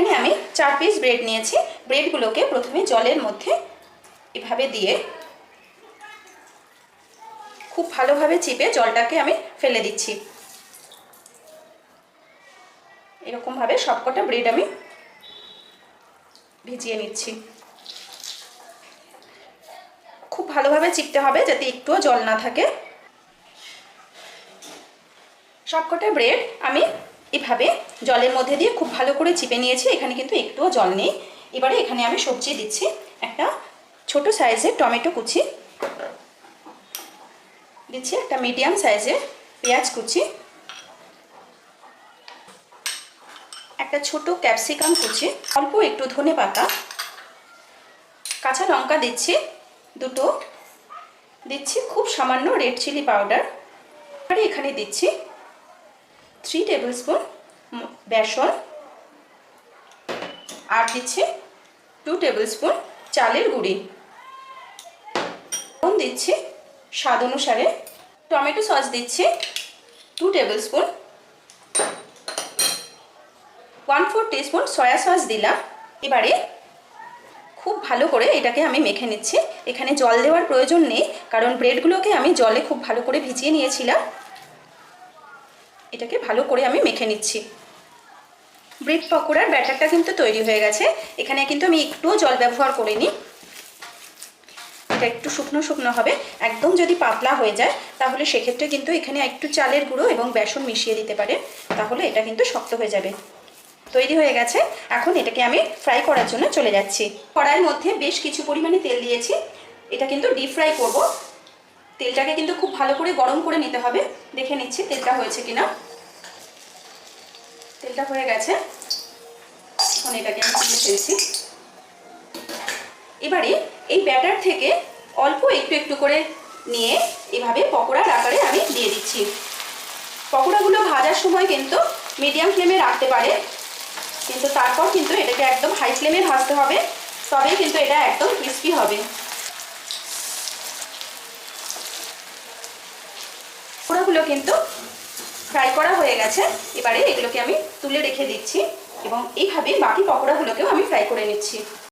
এখানে আমি চার পিস ব্রেড নিয়েছি। ব্রেডগুলোকে প্রথমে জলের মধ্যে এভাবে দিয়ে খুব ভালোভাবে চিপে জলটাকে আমি ফেলে দিচ্ছি। এরকমভাবে সবকটা ব্রেড আমি ভিজিয়ে নিচ্ছি। খুব ভালোভাবে চিপতে হবে যাতে একটুও জল না থাকে। সবকটা ব্রেড আমি এভাবে জলের মধ্যে দিয়ে খুব ভালো করে চিপে নিয়েছি, এখানে কিন্তু একটুও জল নেই। এবারে এখানে আমি সবজি দিচ্ছি একটা ছোট সাইজের টমেটো কুচি। দিচ্ছি একটা মিডিয়াম সাইজের পেঁয়াজ কুচি। একটা ছোট ক্যাপসিকাম কুচি, অল্প একটু ধনে পাতা। কাঁচা লঙ্কা দিচ্ছি দুটো। দিচ্ছি খুব সামান্য রেড চিলি পাউডার। আর এখানে দিচ্ছি থ্রি টেবিল স্পুন বেসন, আর দিচ্ছি টু টেবিল স্পুন চালের গুঁড়ি। নুন দিচ্ছি স্বাদ অনুসারে। টমেটো সস দিচ্ছি two tablespoon one four teaspoon soya sauce দিলাম। এবারে খুব ভালো করে এটাকে আমি মেখে নিচ্ছি। এখানে জল দেওয়ার প্রয়োজন নেই, কারণ ব্রেডগুলোকে আমি জলে খুব ভালো করে ভিজিয়ে নিয়েছিলাম। এটাকে ভালো করে আমি মেখে নিচ্ছি। ব্রেড পকোড়ার ব্যাটারটা কিন্তু তৈরি হয়ে গেছে। এখানে কিন্তু আমি একটুও জল ব্যবহার করিনি। এটা একটু শুকনো শুকনো হবে। একদম যদি পাতলা হয়ে যায়, তাহলে সেক্ষেত্রে কিন্তু এখানে একটু চালের গুঁড়ো এবং বেসন মিশিয়ে দিতে পারে। তাহলে এটা কিন্তু শক্ত হয়ে যাবে। তৈরি হয়ে গেছে। এখন এটাকে আমি ফ্রাই করার জন্য চলে যাচ্ছি। কড়াইয়ের মধ্যে বেশ কিছু পরিমাণে তেল দিয়েছি। এটা কিন্তু ডিপ ফ্রাই করব। তেলটাকে কিন্তু খুব ভালো করে গরম করে নিতে হবে। দেখে নিচ্ছি তেলটা হয়েছে কিনা। তেলটা হয়ে গেছে। এখন এটাকে আমি তুলে ফেলছি। এবারে এই ব্যাটার থেকে অল্প একটু একটু করে নিয়ে এভাবে পকোড়ার আকারে আমি দিয়ে দিচ্ছি। পকোড়াগুলো ভাজার সময় কিন্তু মিডিয়াম ফ্লেমে রাখতে পারে। কিন্তু তারপর কিন্তু এটাকে একদম হাই ফ্লেমে ভাজতে হবে। তবেই কিন্তু এটা একদম ক্রিস্পি হবে। পকোড়াগুলো কিন্তু ফ্রাই করা হয়ে গেছে। এবারে এগুলোকে আমি তুলে রেখে দিচ্ছি এবং এইভাবে বাকি পকোড়াগুলোকেও আমি ফ্রাই করে নিচ্ছি।